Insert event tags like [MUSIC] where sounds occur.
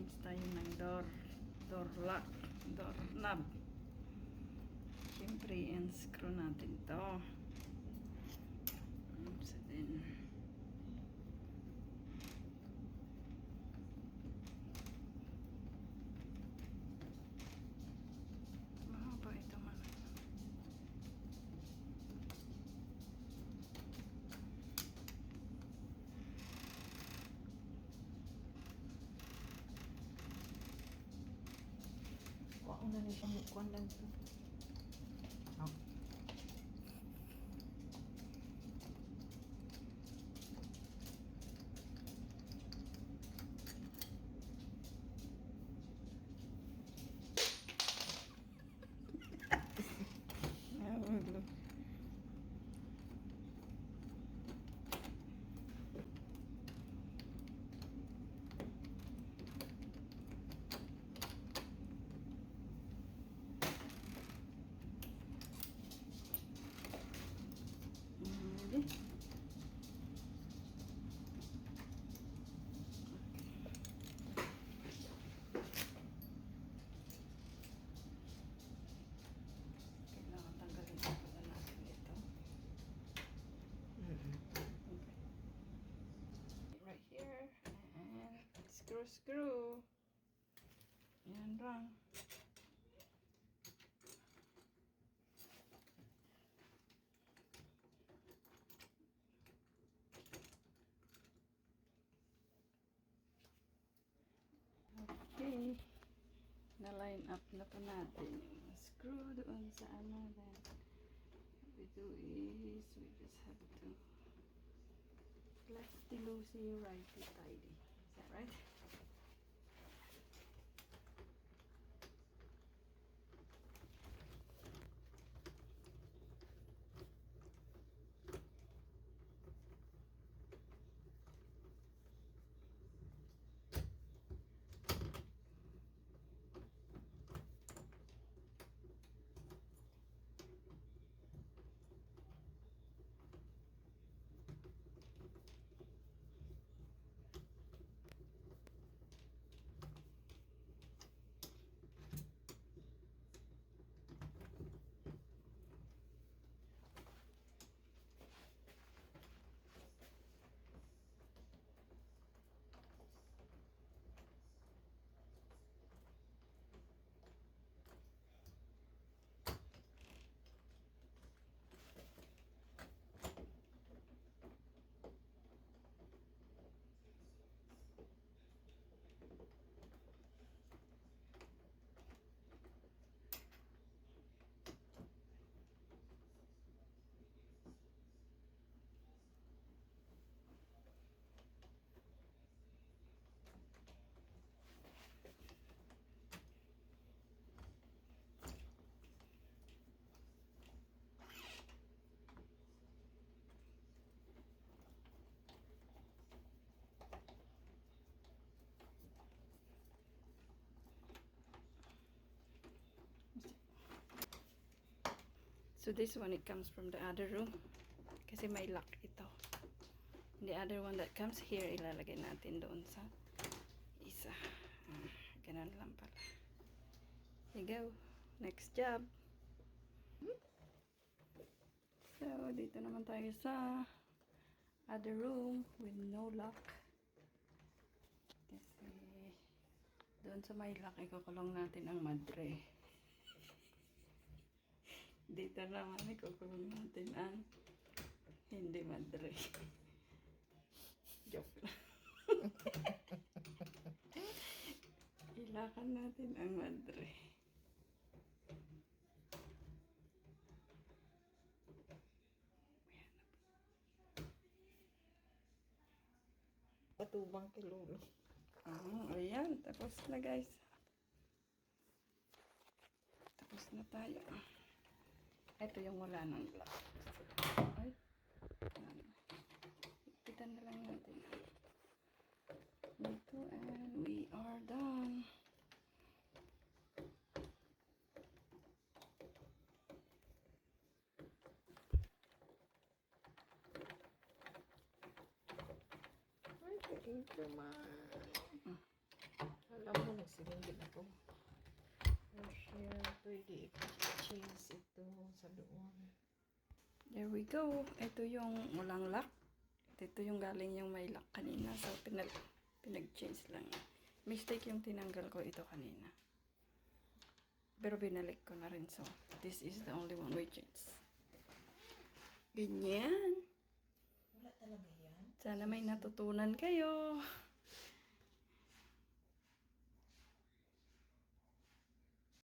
mag-change tayo ng door door lock door knob siyempre unscrew natin to so then Kuha ko na rin siyang kuha lang ito. Oh. Nahulog. Hindi. Kailangan tanggalin pala natin ito. Okay. Right here. And screw, screw. Yan lang. Okay. Na-line up na po natin yung screw doon sa ano. Then, we do is, we just have to lefty loosey, righty tidy. Is that right? So this one, it comes from the other room. Kasi may lock ito. The other one that comes here, ilalagay natin doon sa isa. Ah, ganun lang pala. There you go. Next job. So, dito naman tayo sa other room with no lock. Kasi doon sa may lock, ikukulong natin ang madre. Dito naman ikukulong natin ang hindi madre. [LAUGHS] Joke lang. [LAUGHS] Ilakan natin ang madre. Patubang kay Lolo. Oh, ayan. Tapos na guys. Tapos na tayo. Ito yung wala ng lock. Ay. Ipitan na lang natin. Dito and we are done. Thank you, ma. Wala Kamo nagsiringgit ako. Here, pwede i-change ito sa doon. There we go. Ito yung walang lock. Ito yung galing yung may lock kanina. So, pinag, pinag-change lang. Mistake yung tinanggal ko ito kanina. Pero binalik ko na rin. So, this is the only one we change. Ganyan. Wala talaga yan. Sana may natutunan kayo.